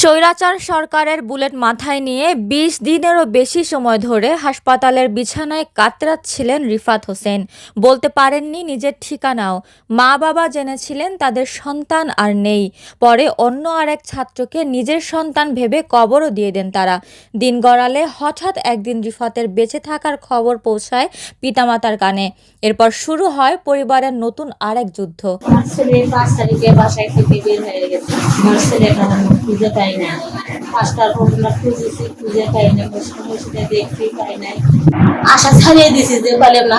স্বৈরাচার সরকারের বুলেট মাথায় নিয়ে বিশ দিনেরও বেশি সময় ধরে হাসপাতালের বিছানায় কাতরাচ্ছিলেন রিফাত হোসেন। বলতে পারেননি নিজের ঠিকানাও। মা বাবা জেনেছিলেন তাদের সন্তান আর নেই। পরে অন্য আরেক ছাত্রকে নিজের সন্তান ভেবে কবরও দিয়ে দেন তারা। দিন গড়ালে হঠাৎ একদিন রিফাতের বেঁচে থাকার খবর পৌঁছায় পিতামাতার কানে। এরপর শুরু হয় পরিবারের নতুন আরেক যুদ্ধ। পাই না। পাঁচটার খুঁজেছি খুঁজে পাই না পাই নাই। আশা ছাড়িয়ে দিছি যে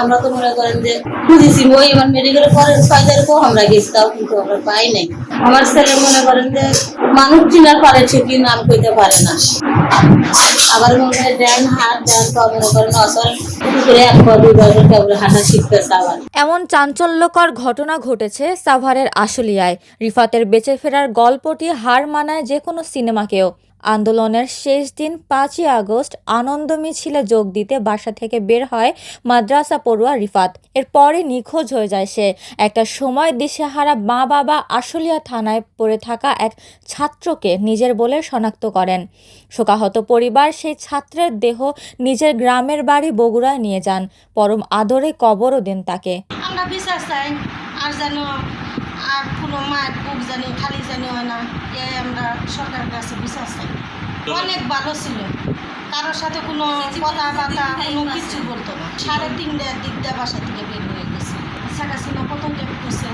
আমরা তো মনে করেন যে খুঁজেছি। ওই আমার মেডিকেলে তারিখেও আমরা গেছি, তাও কিন্তু আমরা পাই নাই। আমার ছেলে মনে করেন যে, মানুষ চিনার পারে ঠিকই নাম কইতে পারে না। আবার মনে হয়, দেন হাত, দেন পা, মনে করেন অসল এমন চাঞ্চল্যকর ঘটনা ঘটেছে সাভারের আশুলিয়ায়। রিফাতের বেঁচে ফেরার গল্পটি হার মানায় যে কোনো সিনেমাকেও। আন্দোলনের শেষ দিন পাঁচই আগস্ট আনন্দ মিছিলে যোগ দিতে বাসা থেকে বের হয় মাদ্রাসা পড়ুয়া রিফাত। এরপরে নিখোঁজ হয়ে যায় সে। একটা সময় দিশেহারা মা বাবা আশুলিয়া থানায় পড়ে থাকা এক ছাত্রকে নিজের বলে শনাক্ত করেন। শোকাহত পরিবার সেই ছাত্রের দেহ নিজের গ্রামের বাড়ি বগুড়ায় নিয়ে যান। পরম আদরে কবরও দেন তাকে। আমরা আর যেন আর কোনো মায়ের বুক জানি, খালি জানি হয় না এই আমরা সরকারের কাছে বিশ্বাস চাই। অনেক ভালো ছিল। কারোর সাথে কোনো কথা বাতা কোনো কিছু বলতো না। সাড়ে তিনটার দিক বাসা থেকে বের হয়ে গেছে। শেখ হাসিনা প্রথম টেপ করছে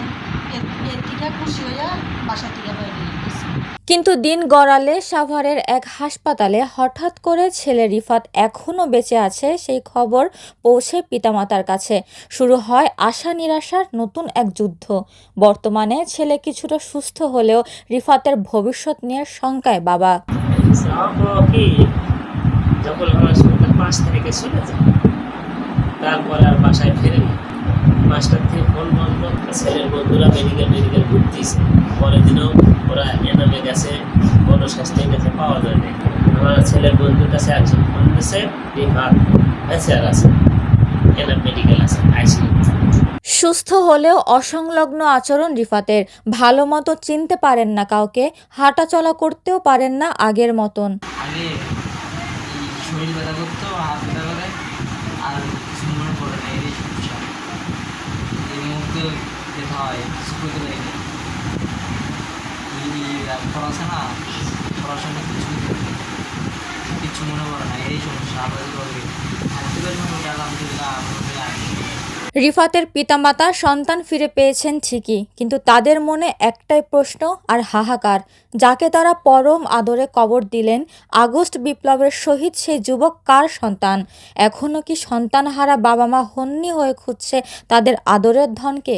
খুশি বাসা থেকে কিন্তু দিন গড়ালে সাভারের এক হাসপাতালে হঠাৎ করে ছেলে রিফাত এখনও বেঁচে আছে সেই খবর পৌঁছে পিতামাতার কাছে। শুরু হয় আশা নিরাশার নতুন এক যুদ্ধ। বর্তমানে ছেলে কিছুটা সুস্থ হলেও রিফাতের ভবিষ্যৎ নিয়ে শঙ্কায় বাবা। যখন আমার সন্তান পাঁচ তারিখে চলে যায় তারপর আর বাসায় ফেরে না পাঁচটার থেকে ফোন বন্ধ ছেলের বন্ধুরা মেডিকেল মেডিকেল ঘুরতেছে। পরের দিনও ওরা এনামে গেছে বড় স্বাস্থ্য গেছে পাওয়া যায় না আমার ছেলের বন্ধুর কাছে একজন ফোন দিয়েছে আছে আর আছে। এনাম মেডিকেল আছে আইসি। সুস্থ হলেও অসংলগ্ন আচরণ রিফাতের। ভালো মতো চিনতে পারেন না কাউকে হাঁটা চলা করতেও পারেন না আগের মতন। আগে শরীর ব্যথা করতো হাত ব্যথা করে আর কিছু মনে পড়ে না এই সমস্যা এই মুহূর্তে যেতে হয় পারি না পড়াশোনা কিছু কিছু মনে পড়ে না, এই সমস্যা। রিফাতের পিতামাতা সন্তান ফিরে পেয়েছেন ঠিকই, কিন্তু তাদের মনে একটাই প্রশ্ন আর হাহাকার, যাকে তারা পরম আদরে কবর দিলেন, আগস্ট বিপ্লবের শহীদ সেই যুবক কার সন্তান? এখনও কি সন্তানহারা বাবা মা হন্যি হয়ে খুঁজছে তাদের আদরের ধনকে?